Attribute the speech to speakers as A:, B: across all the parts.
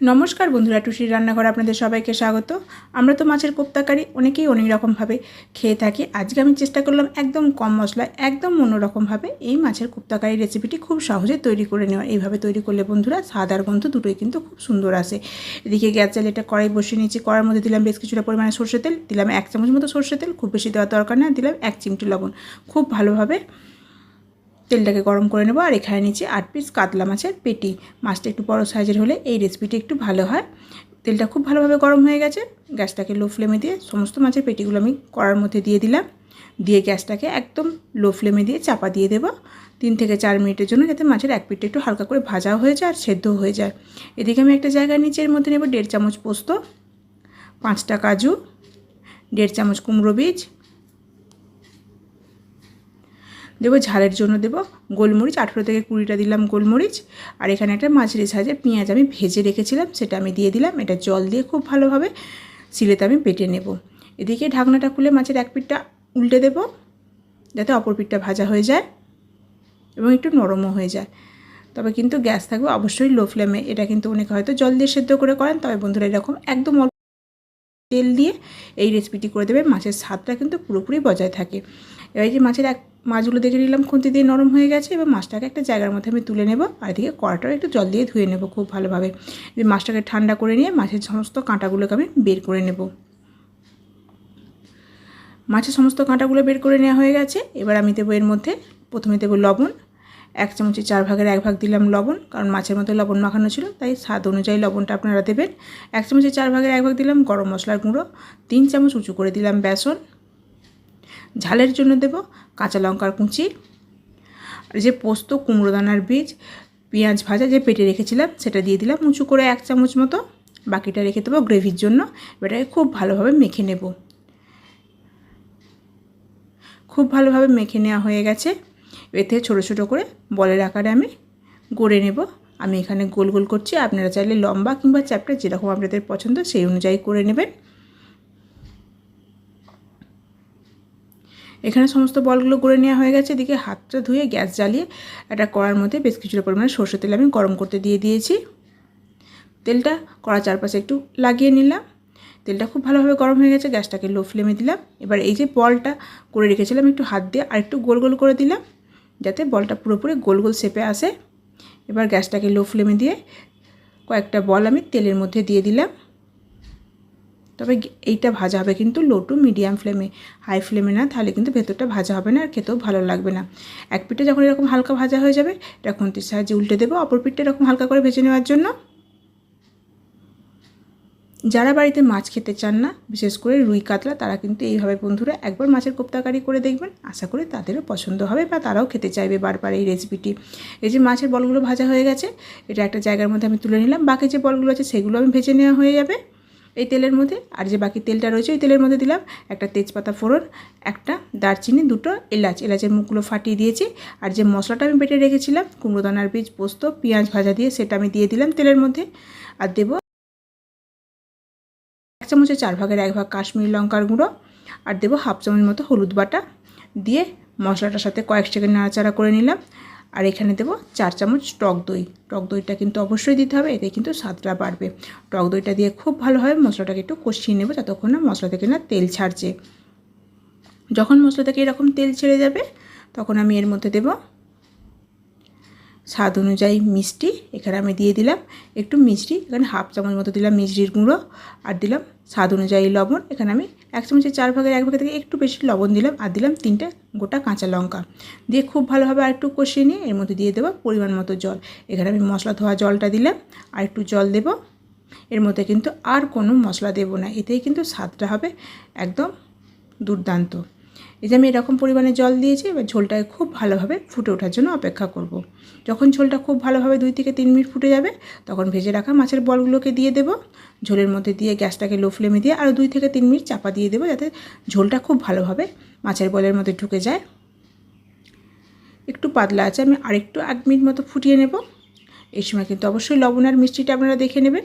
A: নমস্কার বন্ধুরা, টুসির রান্নাঘর আপনাদের সবাইকে স্বাগত। আমরা তো মাছের কোপ্তাকারি অনেকেই অনেক রকমভাবে খেয়ে থাকি। আজকে আমি চেষ্টা করলাম একদম কম মশলায়, একদম অন্যরকমভাবে এই মাছের কোপ্তাকারি রেসিপিটি খুব সহজে তৈরি করে নেওয়া। এইভাবে তৈরি করলে বন্ধুরা স্বাদ আর গন্ধ দুটোই কিন্তু খুব সুন্দর আসে। এদিকে গ্যাস চালে এটা কড়াই বসিয়ে নিয়েছি। কড়ার মধ্যে দিলাম বেশ কিছুটা পরিমাণে সর্ষে তেল। দিলাম এক চামচ মতো সর্ষে তেল। খুব বেশি দেওয়ার দরকার না। দিলাম এক চিমটি লবণ। খুব ভালোভাবে তেলটাকে গরম করে নেব আর এখানে নিচে আট পিস কাতলা মাছের পেটি। মাছটা একটু বড় সাইজের হলে এই রেসিপিটি একটু ভালো হয়। তেলটা খুব ভালোভাবে গরম হয়ে গেছে। গ্যাসটাকে লো ফ্লেমে দিয়ে সমস্ত মাছের পেটিগুলো আমি কড়ার মধ্যে দিয়ে দিলাম। দিয়ে গ্যাসটাকে একদম লো ফ্লেমে দিয়ে চাপা দিয়ে দেবো। তিন থেকে চার মিনিটের জন্য যাতে মাছের এক পিঠটা একটু হালকা করে ভাজাও হয়ে যায় আর সেদ্ধও হয়ে যায়। এদিকে আমি একটা জায়গার নিচে এর মধ্যে নেব দেড় চামচ পোস্ত, পাঁচটা কাজু, দেড় চামচ কুমড়ো বীজ দেবো ঝালের জন্য দেবো গোলমরিচ, আঠেরো থেকে কুড়িটা দিলাম গোলমরিচ। আর এখানে একটা মাঝারি সাইজের পেঁয়াজ আমি ভেজে রেখেছিলাম, সেটা আমি দিয়ে দিলাম। এটা জল দিয়ে খুব ভালোভাবে সিলেতে আমি বেটে নেব। এদিকে ঢাকনাটা খুলে মাছের এক পিঠটা উল্টে দেব, যাতে অপর পিঠটা ভাজা হয়ে যায় এবং একটু নরমও হয়ে যায়। তবে কিন্তু গ্যাস থাকবে অবশ্যই লো ফ্লেমে। এটা কিন্তু অনেকে হয়তো জল দিয়ে সেদ্ধ করে করেন, তবে বন্ধুরা এরকম একদম তেল দিয়ে এই রেসিপিটি করে দেবে মাছের স্বাদটা কিন্তু পুরোপুরি বজায় থাকে। এবার যে মাছের এক মাছগুলো দেখে নিলাম, খুন্তি দিয়ে নরম হয়ে গেছে। এবার মাছটাকে একটা জায়গার মধ্যে আমি তুলে নেব আর এদিকে কড়াটাও একটু জল দিয়ে ধুয়ে নেব খুব ভালোভাবে। এবার মাছটাকে ঠান্ডা করে নিয়ে মাছের সমস্ত কাঁটাগুলোকে আমি বের করে নেব। মাছের সমস্ত কাঁটাগুলো বের করে নেওয়া হয়ে গেছে। এবার আমি দেবো এর মধ্যে প্রথমে দেবো লবণ। এক চামচে চার ভাগের এক ভাগ দিলাম লবণ, কারণ মাছের মধ্যে লবণ মাখানো ছিল, তাই স্বাদ অনুযায়ী লবণটা আপনারা দেবেন। এক চামচে চার ভাগের এক ভাগ দিলাম গরম মশলার গুঁড়ো, তিন চামচ উঁচু করে দিলাম বেসন ঝালের জন্য দেব কাঁচা লঙ্কার কুচি। যে পোস্ত, কুমড়ো দানার বীজ, পেঁয়াজ ভাজা যে পেটে রেখেছিলাম, সেটা দিয়ে দিলাম উঁচু করে এক চামচ মতো। বাকিটা রেখে দেবো গ্রেভির জন্য। এটাকে খুব ভালোভাবে মেখে নেব। খুব ভালোভাবে মেখে নেওয়া হয়ে গেছে। এতে ছোটো ছোটো করে বলের আকারে আমি গড়ে নেব। আমি এখানে গোল গোল করছি। আপনারা চাইলে লম্বা কিংবা চ্যাপটা যেরকম আপনাদের পছন্দ সেই অনুযায়ী করে নেবেন। এখানে সমস্ত বলগুলো গড়ে নেওয়া হয়ে গেছে। এদিকে হাতটা ধুয়ে গ্যাস জ্বালিয়ে একটা কড়ার মধ্যে বেশ কিছুটা পরিমাণে সর্ষে তেল আমি গরম করতে দিয়ে দিয়েছি। তেলটা কড়া চারপাশে একটু লাগিয়ে নিলাম। তেলটা খুব ভালোভাবে গরম হয়ে গেছে, গ্যাসটাকে লো ফ্লেমে দিলাম। এবার এই যে বলটা করে রেখেছিলাম, একটু হাত দিয়ে আর একটু গোল গোল করে দিলাম, যাতে বলটা পুরোপুরি গোল গোল শেপে আসে। এবার গ্যাসটাকে লো ফ্লেমে দিয়ে কয়েকটা বল আমি তেলের মধ্যে দিয়ে দিলাম। তবে এইটা ভাজা হবে কিন্তু লো টু মিডিয়াম ফ্লেমে হাই ফ্লেমে না, তাহলে কিন্তু ভেতরটা ভাজা হবে না আর খেতেও ভালো লাগবে না। এক পিঠে যখন এরকম হালকা ভাজা হয়ে যাবে, এটা খুন্তির সাহায্যে উল্টে দেবো। অপর পিঠটা এরকম হালকা করে ভেজে নেওয়ার জন্য। যারা বাড়িতে মাছ খেতে চান না, বিশেষ করে রুই কাতলা, তারা কিন্তু এইভাবে বন্ধুরা একবার মাছের কোপ্তাকারি করে দেখবেন। আশা করি তাদেরও পছন্দ হবে বা তারাও খেতে চাইবে বারবার এই রেসিপিটি এই যে মাছের বলগুলো ভাজা হয়ে গেছে, এটা একটা জায়গার মধ্যে আমি তুলে নিলাম। বাকি যে বলগুলো আছে, সেগুলো আমি ভেজে নেওয়া হয়ে যাবে। এই তেলের মধ্যে, আর যে বাকি তেলটা রয়েছে, ওই তেলের মধ্যে দিলাম একটা তেজপাতা ফোড়ন, একটা দারচিনি, দুটো এলাচ। এলাচের মুখগুলো ফাটিয়ে দিয়েছি, আর যে মশলাটা আমি বেটে রেখেছিলাম, কুমড়ো দানার বীজ, পোস্ত, পেঁয়াজ ভাজা দিয়ে, সেটা আমি দিয়ে দিলাম তেলের মধ্যে। আর দেবো এক চামচের চার ভাগের এক ভাগ কাশ্মীরি লঙ্কার গুঁড়ো, আর দেবো হাফ চামচ মতো হলুদ বাটা। দিয়ে মশলাটার সাথে কয়েক সেকেন্ড নাড়াচাড়া করে নিলাম। আর এখানে দেবো চার চামচ টক দই। টক দইটা কিন্তু অবশ্যই দিতে হবে, এতে কিন্তু স্বাদটা বাড়বে। টক দইটা দিয়ে খুব ভালোভাবে মশলাটাকে একটু কষিয়ে নেব যতক্ষণ না মশলা থেকে না তেল ছাড়ছে। যখন মশলা থেকে এরকম তেল ছেড়ে যাবে, তখন আমি এর মধ্যে দেবো স্বাদ অনুযায়ী মিষ্টি। এখানে আমি দিয়ে দিলাম একটু মিষ্টি, এখানে হাফ চামচ মতো দিলাম মিষ্টির গুঁড়ো, আর দিলাম স্বাদ অনুযায়ী লবণ। এখানে আমি এক চামচের চার ভাগের এক ভাগের থেকে একটু বেশি লবণ দিলাম আর দিলাম তিনটে গোটা কাঁচা লঙ্কা। দিয়ে খুব ভালোভাবে আর একটু কষিয়ে নিয়ে এর মধ্যে দিয়ে দেবো পরিমাণ মতো জল। এখানে আমি মশলা ধোয়া জলটা দিলাম, আর একটু জল দেব। এর মধ্যে কিন্তু আর কোনো মশলা দেব না, এতেই কিন্তু স্বাদটা হবে একদম দুর্দান্ত। এই যে আমি এরকম পরিমাণে জল দিয়েছি, এবার ঝোলটাকে খুব ভালোভাবে ফুটে ওঠার জন্য অপেক্ষা করব। যখন ঝোলটা খুব ভালোভাবে দুই থেকে তিন মিনিট ফুটে যাবে, তখন ভেজে রাখা মাছের বলগুলোকে দিয়ে দেবো। ঝোলের মধ্যে দিয়ে গ্যাসটাকে লো ফ্লেমে দিয়ে আরও দুই থেকে তিন মিনিট চাপা দিয়ে দেবো যাতে ঝোলটা খুব ভালোভাবে মাছের বলের মধ্যে ঢুকে যায়। একটু পাতলা আছে, আমি আরেকটু এক মিনিট মতো ফুটিয়ে নেব। এই সময় কিন্তু অবশ্যই লবণ আর মিষ্টিটা আপনারা দেখে নেবেন।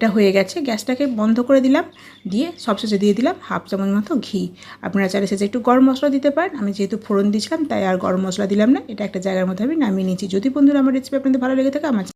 A: এটা হয়ে গেছে। গ্যাসটাকে বন্ধ করে দিলাম। দিয়ে সবশেষে দিয়ে দিলাম হাফ চামচ মতো ঘি। আপনারা চাইলে সেটা একটু গরম মশলা দিতে পারেন। আমি যেহেতু ফোড়ন দিয়েছিলাম, তাই আর গরম মশলা দিলাম না। এটা একটা জায়গার মধ্যে আমি নামিয়ে নিয়েছি। যদি বন্ধুরা আমার রেসিপি আপনাদের ভালো লেগে থাকে, আমার